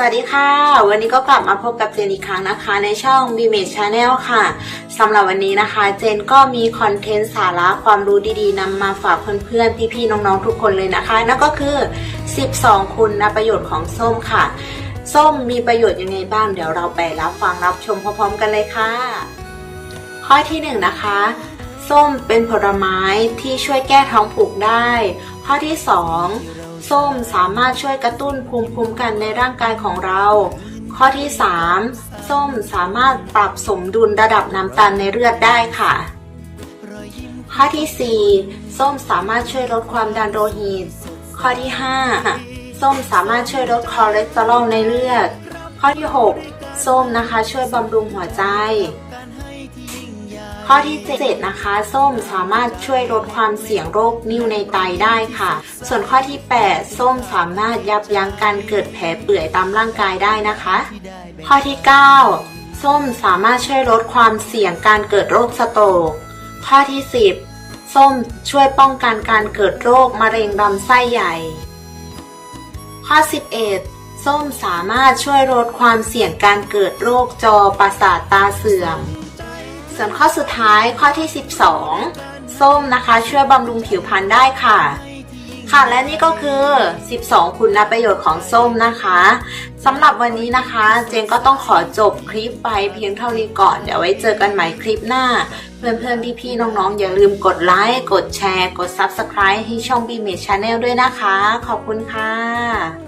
สวัสดีค่ะ วันนี้ก็กลับมาพบกับเจนอีกครั้งนะคะ ในช่อง b m a g e Channel ค่ะสำหรับวันนี้นะคะ เจนก็มีคอนเทนต์สาระความรู้ดีๆนำมาฝากเพื่อนๆ พี่ๆ น้องๆ ทุกคนเลยนะคะ นั่นก็คือ 12 คุณนะประโยชน์ของส้มค่ะ ส้มมีประโยชน์ยังไงบ้าง เดี๋ยวเราไปรับฟังรับชมพร้อมๆกันเลยค่ะ ข้อที่หนึ่งนะคะ ส้มเป็นผลไม้ที่ช่วยแก้ท้องผูกได้ ข้อที่สองส้มสามารถช่วยกระตุ้นภูมิคุ้มกันในร่างกายของเรา ข้อที่สามส้มสามารถปรับสมดุลระดับน้ำตาลในเลือดได้ค่ะ ข้อที่สี่ส้มสามารถช่วยลดความดันโลหิต ข้อที่ห้าส้มสามารถช่วยลดคอเลสเตอรอลในเลือด ข้อที่หกส้มนะคะช่วยบำรุงหัวใจ ข้อที่7นะคะ ส้มสามารถช่วยลดความเสี่ยงโรคนิ่วในไตได้ค่ะ ส่วนข้อที่ 8 ส้มสามารถยับยั้งการเกิดแผลเปื่อยตามร่างกายได้นะคะ ข้อที่ 9 ส้มสามารถช่วยลดความเสี่ยงการเกิดโรคสโตรกข้อที่ 10 ส้มช่วยป้องกันการเกิดโรคมะเร็งลำไส้ใหญ่ ข้อ 11ส้มสามารถช่วยลดความเสี่ยงการเกิดโรคจอประสาทตาเสื่อม ส่วนข้อสุดท้ายข้อที่ 12 ส้มนะคะ ช่วยบำรุงผิวพรรณได้ค่ะ ค่ะและนี่ก็คือ 12 คุณประโยชน์ของส้มนะคะสำหรับวันนี้นะคะ เจนก็ต้องขอจบคลิปไปเพียงเท่านี้ก่อน เดี๋ยวไว้เจอกันใหม่คลิปหน้า เพื่อนๆ พี่ๆ น้องๆ อย่าลืมกดไลค์ กดแชร์ กด Subscribe ให้ช่อง b m a g e Channel ด้วยนะคะ ขอบคุณค่ะ